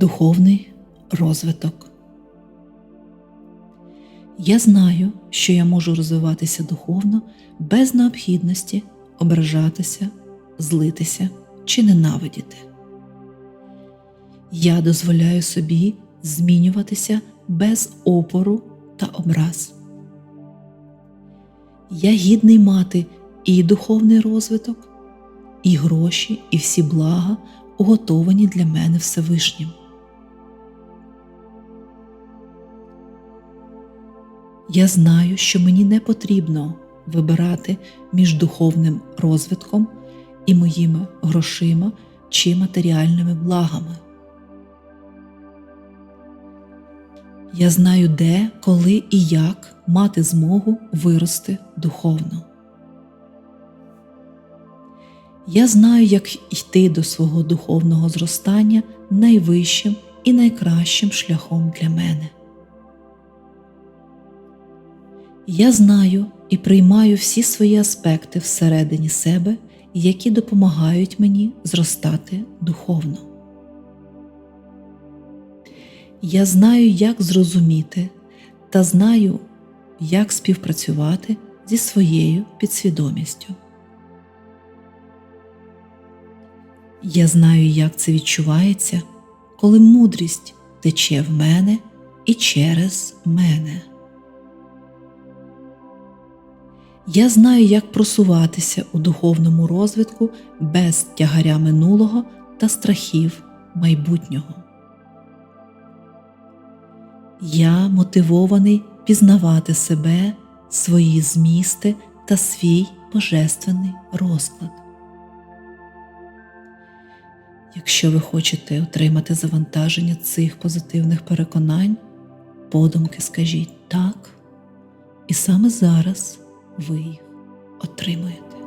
Духовний розвиток. Я знаю, що я можу розвиватися духовно без необхідності ображатися, злитися чи ненавидіти. Я дозволяю собі змінюватися без опору та образ. Я гідний мати і духовний розвиток, і гроші, і всі блага, уготовані для мене Всевишнім. Я знаю, що мені не потрібно вибирати між духовним розвитком і моїми грошима чи матеріальними благами. Я знаю, де, коли і як мати змогу вирости духовно. Я знаю, як йти до свого духовного зростання найвищим і найкращим шляхом для мене. Я знаю і приймаю всі свої аспекти всередині себе, які допомагають мені зростати духовно. Я знаю, як зрозуміти та знаю, як співпрацювати зі своєю підсвідомістю. Я знаю, як це відчувається, коли мудрість тече в мене і через мене. Я знаю, як просуватися у духовному розвитку без тягаря минулого та страхів майбутнього. Я мотивований пізнавати себе, свої змісти та свій божественний розклад. Якщо ви хочете отримати завантаження цих позитивних переконань, подумки скажіть так, і саме зараз ви їх отримуєте.